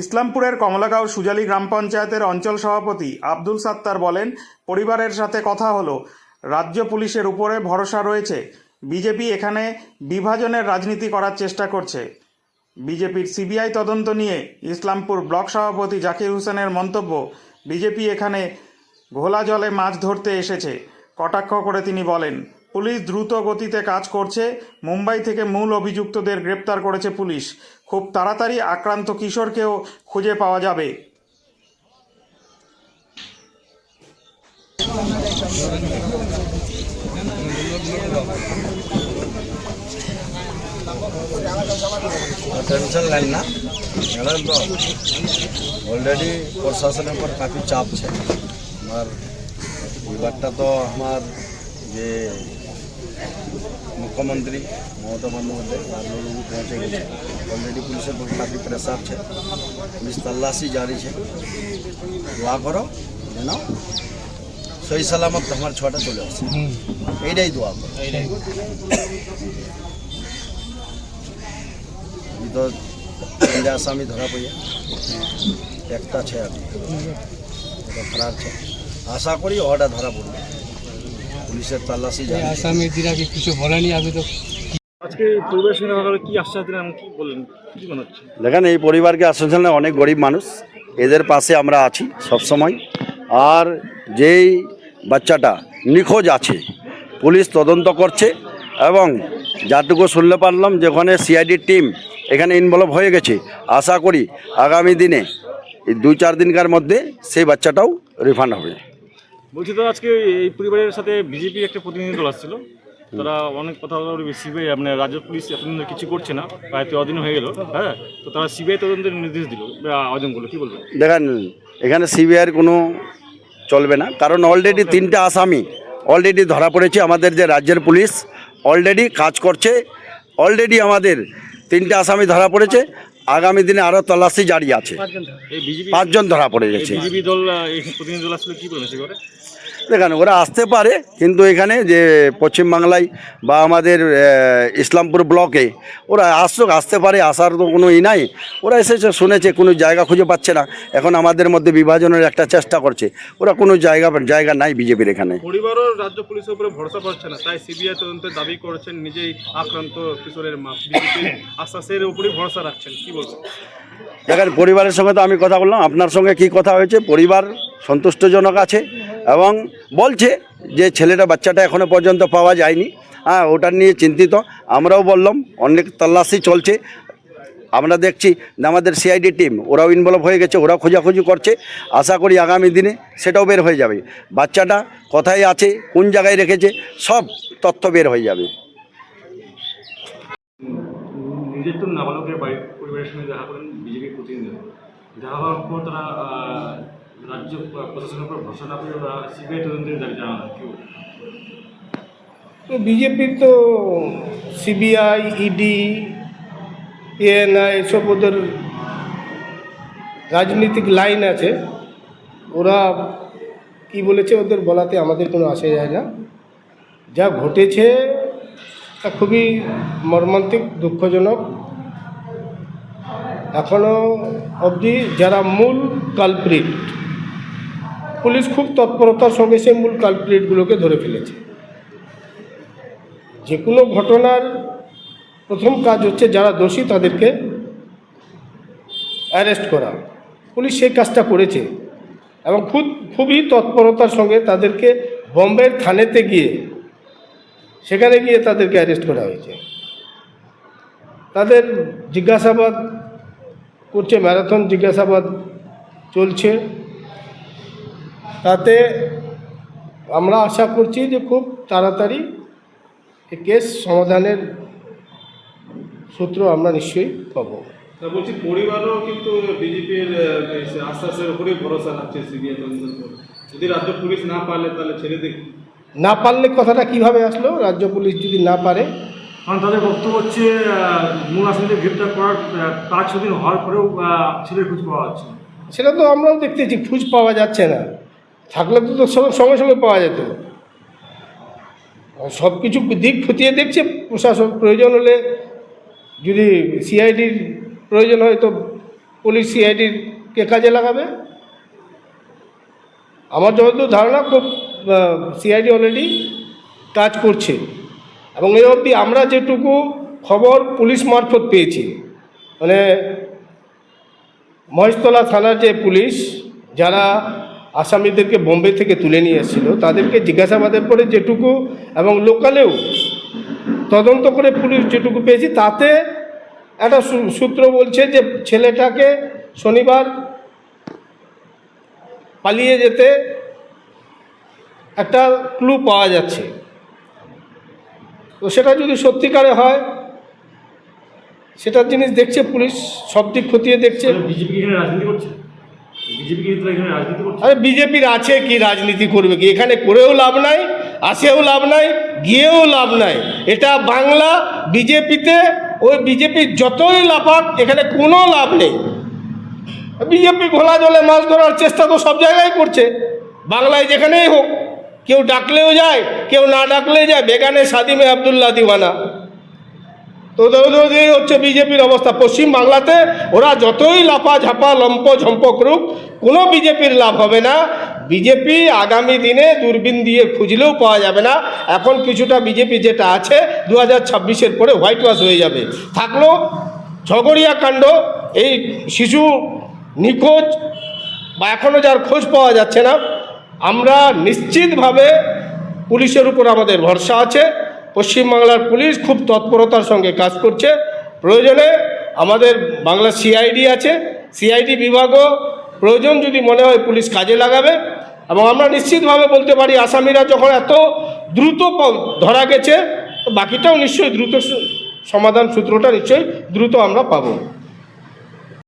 ইসলামপুরের কমলাগাঁও সুজালি গ্রাম পঞ্চায়েতের অঞ্চল সভাপতি আব্দুল সাত্তার বলেন, পরিবারের সাথে কথা হলো। রাজ্য পুলিশের উপরে ভরসা রয়েছে। বিজেপি এখানে বিভাজনের রাজনীতি করার চেষ্টা করছে। বিজেপির সিবিআই তদন্ত নিয়ে ইসলামপুর ব্লক সভাপতি জাকির হোসেনের মন্তব্য, বিজেপি এখানে ঘোলা জলে মাছ ধরতে এসেছে। কটাক্ষ করে তিনি বলেন, পুলিশ দ্রুত গতিতে কাজ করছে। মুম্বাই থেকে মূল অভিযুক্তদের গ্রেপ্তার করেছে পুলিশ। খুব তাড়াতাড়ি আক্রান্ত কিশোরকেও খুঁজে পাওয়া যাবে टेंशन लेन ना জানেন তো অলরেডি প্রশাসনের উপর কাফি চাপ আছে আমার এবারটা তো আমার মুখ্যমন্ত্রী মমতা বন্দ্যোপাধ্যায় পৌঁছে গেছে। অলরেডি পুলিশের কাফি প্রেসার আছে পুলিশ তল্লাশি জারি আছে। দোয়া করো যেন সহি সালামত আমার ছোয়াটা চলে আসে। এইটাই দোয়া করো। তো আসামি ধরা পড়ে। একটা আছে আর ফরার আছে। আশা করি ওটা ধরা পড়বে। পুলিশের তল্লাশি এই জারি। আসামিরা কি কিছু বলেনি আমি তো আজকে পরিবেশন কি আশ্বাস দিলেন কি বললেন? কি মনে হচ্ছে? দেখেন এই পরিবারকে আসানসোলে অনেক গরিব মানুষ এদের পাশে আমরা আছি সব সময় আর যেই বাচ্চাটা নিখোঁজ আছে পুলিশ তদন্ত করছে এবং যাটুকু শুনলে পারলাম যে ওখানে সিআইডির টিম এখানে ইনভলভ হয়ে গেছে। আশা করি আগামী দিনে এই দুই চার দিনকার মধ্যে সেই বাচ্চাটাও রিফান্ড হবে। বলছি তো আজকে এই পরিবারের সাথে বিজেপির একটা প্রতিনিধি দল আসছিল। তারা অনেক কথা সিবিআই মানে রাজ্য পুলিশ এতদিন কিছু করছে না, প্রায় তেরো দিন হয়ে গেল হ্যাঁ? তো তারা সিবিআই তদন্তের নির্দেশ দিল আবেদন করল, কি বলবেন? দেখেন, এখানে সিবিআইয়ের কোনো চলবে না, কারণ অলরেডি তিনটা আসামি অলরেডি ধরা পড়েছে আমাদের যে রাজ্যের পুলিশ অলরেডি কাজ করছে অলরেডি আমাদের তিনটা আসামি ধরা পড়েছে আগামী দিনে আরও তল্লাশি জারি আছে। পাঁচজন ধরা পড়ে গেছে। বিজেপি দল আহ, এই প্রতিনিধি দল আসলে কি বলবেন সে করে দেখেন ওরা আসতে পারে কিন্তু এখানে যে পশ্চিমবাংলায় বা আমাদের ইসলামপুর ব্লকে ওরা আসুক আসতে পারে আসার তো কোনো ই নাই। ওরা এসেছে শুনেছে কোনো জায়গা খুঁজে পাচ্ছে না। এখন আমাদের মধ্যে বিভাজনের একটা চেষ্টা করছে। ওরা কোনো জায়গা জায়গা নাই বিজেপির এখানে। পরিবারও রাজ্য পুলিশের উপরে ভরসা করছে না। তাই সিবিআই তদন্তের দাবি করেছেন নিজেই আক্রান্ত কিশোরের মা বিজেপির আশ্বাসের উপরেই ভরসা রাখছেন। দেখেন পরিবারের সঙ্গে তো আমি কথা বললাম আপনার সঙ্গে কি কথা হয়েছে? পরিবার সন্তুষ্টজনক আছে এবং বলছে যে ছেলেটা বাচ্চাটা এখনও পর্যন্ত পাওয়া যায়নি। হ্যাঁ ওটা নিয়ে চিন্তিত। আমরাও বললাম অনেক তল্লাশি চলছে। আমরা দেখছি আমাদের সিআইডি টিম ওরাও ইনভলভ হয়ে গেছে ওরাও খোঁজাখুঁজি করছে। আশা করি আগামী দিনে সেটাও বের হয়ে যাবে। বাচ্চাটা কোথায় আছে কোন জায়গায় রেখেছে সব তথ্য বের হয়ে যাবে। নিজের তো নাবালকের বাড়ির পরিবারের সঙ্গে দেখা করেন বিজেপির প্রতিনিধি দেখা হওয়ার পর তারা রাজ্য প্রশাসনের উপর ভরসা না করে ওরা সিবিআই তদন্তের দাবি জানান কি তো বিজেপির তো সিবিআই, ইডি, এএনআই এসব ওদের রাজনৈতিক লাইন আছে। ওরা কি বলেছে ওদের বলাতে আমাদের কোনো আসে যায় না। যা ঘটেছে তা খুবই মর্মান্তিক, দুঃখজনক। এখনও অবধি যারা মূল কালপ্রিট পুলিশ খুব তৎপরতার সঙ্গে সেই মূল কালপ্রিটগুলোকে ধরে ফেলেছে। যে কোনো ঘটনার প্রথম কাজ হচ্ছে যারা দোষী তাদেরকে অ্যারেস্ট করা। পুলিশ সেই কাজটা করেছে এবং খুব, খুবই তৎপরতার সঙ্গে তাদেরকে বম্বের থানেতে গিয়ে, সেখানে গিয়ে তাদেরকে অ্যারেস্ট করা হয়েছে। তাদের জিজ্ঞাসাবাদ করছে ম্যারাথন জিজ্ঞাসাবাদ চলছে। তাতে আমরা আশা করছি যে খুব তাড়াতাড়ি এই কেস সমাধানের সূত্র আমরা নিশ্চয়ই পাব। বলছি পরিবারও কিন্তু বিজেপির আশ্বাসের উপরেই ভরসা রাখছে সিবিআই যদি রাজ্য পুলিশ না পারলে তাহলে ছেড়ে দিক না পারলে কথাটা কীভাবে আসলো? রাজ্য পুলিশ যদি না পারে কারণ তাদের বক্তব্য হচ্ছে মূল আসামিদের গ্রেপ্তার করার পাঁচ ছদিন হওয়ার পরেও ছেলের খোঁজ পাওয়া যাচ্ছে সেটা তো আমরাও দেখতেছি, খুঁজ পাওয়া যাচ্ছে না। থাকলে তো তো সঙ্গে সঙ্গে পাওয়া যেত। সব কিছু দিক খতিয়ে দেখছে, প্রশাসন প্রয়োজন হলে। যদি সিআইডির প্রয়োজন হয় তো পুলিশ সিআইডির কে কাজে লাগাবে। আমার যতদূর ধারণা, খুব সিআইডি অলরেডি কাজ করছে। এবং এই অবধি আমরা যেটুকু খবর পুলিশ মারফত পেয়েছি মানে মহেশতলা থানার যে পুলিশ, যারা আসামিদেরকে বোম্বে থেকে তুলে নিয়ে এসেছিল, তাদেরকে জিজ্ঞাসাবাদের পরে যেটুকু এবং লোকালেও তদন্ত করে পুলিশ যেটুকু পেয়েছি, তাতে একটা সূত্র বলছে যে ছেলেটাকে শনিবার পালিয়ে যেতে একটা ক্লু পাওয়া যাচ্ছে। তো সেটা যদি সত্যিকারে হয় সেটার জিনিস দেখছে পুলিশ সব দিক খতিয়ে দেখছে। আরে বিজেপির আছে কি রাজনীতি করবে কি? এখানে করেও লাভ নাই আসেও লাভ নাই গিয়েও লাভ নাই। এটা বাংলা বিজেপিতে ওই বিজেপির যতই লাফাক এখানে কোনো লাভ নেই। বিজেপি ঘোলা জলে মাছ ধরার চেষ্টা তো সব জায়গায় করছে। বাংলায় যেখানেই হোক। কেউ ডাকলেও যায়, কেউ না ডাকলেও যায়, বেগানে সাদিমে আবদুল্লাহ দিওয়ানা। তো হচ্ছে বিজেপির অবস্থা। পশ্চিম বাংলাতে ওরা যতই লাফা ঝাপা লম্প ঝম্প করুক কোনো বিজেপির লাভ হবে না। বিজেপি আগামী দিনে দূরবীন দিয়ে খুঁজলেও পাওয়া যাবে না। এখন কিছুটা বিজেপি যেটা আছে দু হাজার ছাব্বিশের পরে হোয়াইট ওয়াশ হয়ে যাবে। থাকল ঝগড়িয়া কাণ্ড, এই শিশু নিখোঁজ বা এখনও যার খোঁজ পাওয়া যাচ্ছে না। আমরা নিশ্চিতভাবে পুলিশের উপর আমাদের ভরসা আছে। পশ্চিমবাংলার পুলিশ খুব তৎপরতার সঙ্গে কাজ করছে। প্রয়োজনে আমাদের বাংলা সিআইডি আছে। সিআইডি বিভাগও প্রয়োজন যদি মনে হয় পুলিশ কাজে লাগাবে। এবং আমরা নিশ্চিতভাবে বলতে পারি, আসামিরা যখন এত দ্রুত ধরা গেছে বাকিটাও নিশ্চয়ই দ্রুত সমাধান সূত্রটা নিশ্চয়ই দ্রুত আমরা পাবো।